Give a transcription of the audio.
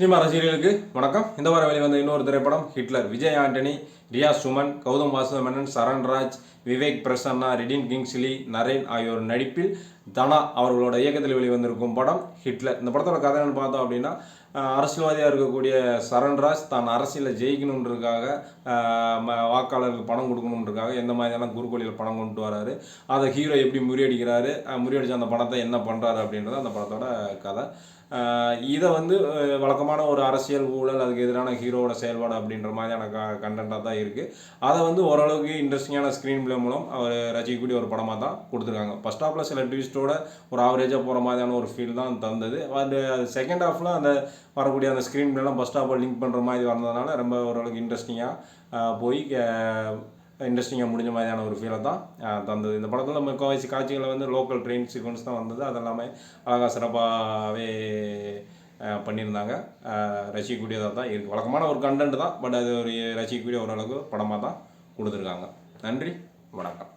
Cinema ரசிகர்களுக்கு வணக்கம். இந்த வாரம் வெளிவந்த இன்னொரு திரைப்படம் ஹிட்லர் விஜய் ஆண்டனி ரியா சுமன் கௌதம் வாசுதமேனன் சரண்ராஜ் விவேக் பிரசன்னா ரிடின் கிங்ஸ்லி நரேன் ஆகியோர் நடிப்பில் தனா அவர்களோட இயக்கத்தில் வெளிவந்திருக்கும் படம் ஹிட்லர். இந்த படத்தோட கதை என்னன்னு பார்த்தோம் அப்படின்னா அரசியல்வாதியாக இருக்கக்கூடிய சரண்ராஜ் தான் அரசியலில் ஜெயிக்கணுன்றதுக்காக ம- வாக்காளருக்கு பணம் கொடுக்கணுன்றதுக்காக எந்த மாதிரியான குறுக்கோளியில் பணம் கொண்டு வராரு அதை ஹீரோ எப்படி முறியடிக்கிறாரு அஹ், முறியடிச்ச அந்த பணத்தை என்ன பண்ணுறாரு அப்படின்றது அந்த படத்தோட கதை. இதை வந்து வழக்கமாக வழக்கமான ஒரு அரசியல் ஊழல் அதுக்கு எதிரான ஹீரோவோட செயல்பாடு அப்படின்ற மாதிரியான க கண்டென்ட்டாக தான் இருக்குது அதை வந்து ஓரளவுக்கு இன்ட்ரெஸ்டிங்கான ஸ்க்ரீன் பிளே மூலம் அவர் ரசிக்கக்கூடிய ஒரு படமாக தான் கொடுத்துருக்காங்க. ஃபஸ்ட் ஹாஃபில் சில ட்விஸ்ட்டோட ஒரு ஆவரேஜாக போகிற மாதிரியான ஒரு ஃபீல் தான் தந்தது. அது செகண்ட் ஹாஃபில் அந்த வரக்கூடிய அந்த ஸ்க்ரீன் பிளேலாம் ஃபஸ்ட் ஹாஃபில் லிங்க் பண்ணுற மாதிரி வந்ததுனால ரொம்ப ஓரளவுக்கு இன்ட்ரெஸ்டிங்காக போய் இன்ட்ரெஸ்டிங்காக முடிஞ்ச மாதிரியான ஒரு ஃபீலை தான் தந்தது. இந்த படத்தில் முக்கால்வாசி காட்சிகளை வந்து லோக்கல் ட்ரெயின் சீக்வன்ஸ் தான் வந்தது. அது எல்லாமே அழகாக சிறப்பாகவே பண்ணியிருந்தாங்க. ரசிக்கக்கூடியதாக தான் இருக்குது வழக்கமான ஒரு கண்டென்ட் தான் பட் அது ஒரு ரசிக்கக்கூடிய ஓரளவுக்கு படமாக தான் கொடுத்துருக்காங்க. நன்றி வணக்கம்.